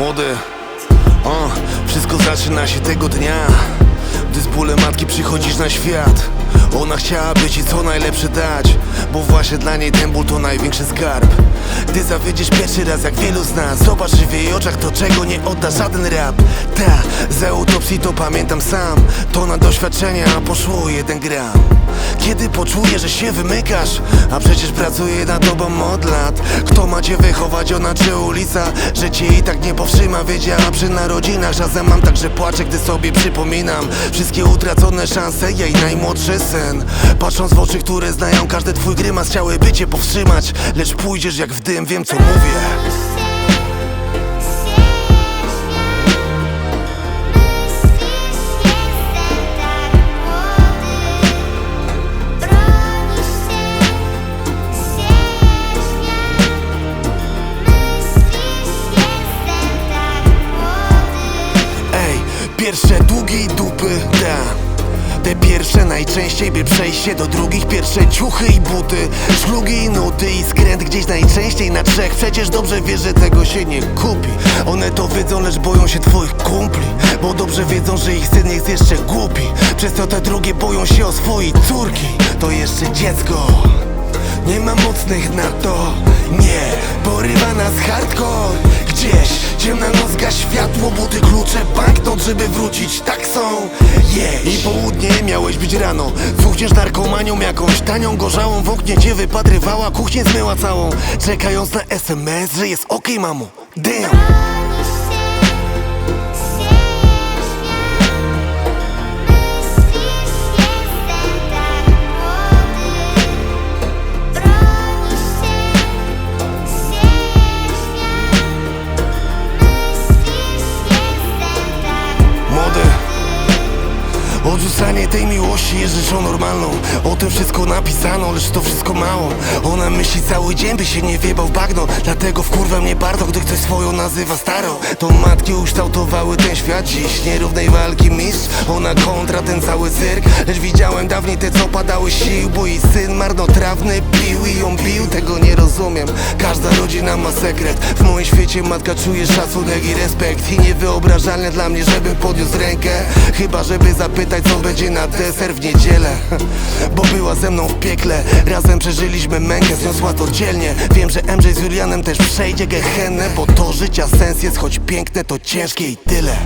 młody. O, Wszystko zaczyna się tego dnia Gdy z bólem matki przychodzisz na świat. Ona chciałaby ci co najlepsze dać Bo właśnie dla niej ten ból to największy skarb. Gdy zawiedziesz pierwszy raz jak wielu z nas Zobacz w jej oczach to czego nie odda żaden rap. Ta, z autopsji to pamiętam sam To na doświadczenia poszło jeden gram kiedy poczujesz, że się wymykasz A przecież pracuje na tobą od lat. Kto ma cię wychować, ona czy ulica? Że cię i tak nie powstrzyma Wiedziała przy narodzinach Czasem mam tak, że płaczę, gdy sobie przypominam Wszystkie utracone szanse, jej najmłodszy syn. Patrząc w oczy, które znają każdy twój grymas Chciałyby cię powstrzymać Lecz pójdziesz jak w dym, wiem co mówię pierwsze długie dupy, da. Te pierwsze najczęściej by przejście do drugich. Pierwsze ciuchy i buty, szlugi i nuty I skręt gdzieś najczęściej na trzech. Przecież dobrze wiesz, że tego się nie kupi. One to wiedzą, lecz boją się twoich kumpli Bo dobrze wiedzą, że ich syn jest jeszcze głupi. Przez to te drugie boją się o swojej córki. To jeszcze dziecko nie ma mocnych na to, nie Porywa nas hardcore. Gdzieś ciemna noc gaś światło Buty, klucze, banknot, żeby wrócić Tak są, jeść I południe miałeś być rano. Cuchniesz narkomanią jakąś tanią gorzałą W oknie cię wypatrywała, kuchnię zmyła całą. Czekając na SMS, że jest okej mamo. Damn Odrzucanie tej miłości jest rzeczą normalną. O tym wszystko napisano, lecz to wszystko mało. Ona myśli cały dzień, by się nie wiebał w bagno. Dlatego wkurwa mnie bardzo, gdy ktoś swoją nazywa starą. To matki ukształtowały ten świat. Dziś Nierównej walki mistrz, ona kontra ten cały cyrk. Lecz widziałem dawniej te co padały sił Bo jej syn marnotrawny pił i ją bił. Tego nie rozumiem, każda rodzina ma sekret. W moim świecie matka czuje szacunek i respekt. I niewyobrażalne dla mnie, żebym podniósł rękę. Chyba żeby zapytać co będzie na deser w niedzielę. Bo była ze mną w piekle Razem przeżyliśmy mękę, zniosła to dzielnie. Wiem, że MJ z Julianem też przejdzie gehennę Bo to życia sens jest, choć piękne to ciężkie i tyle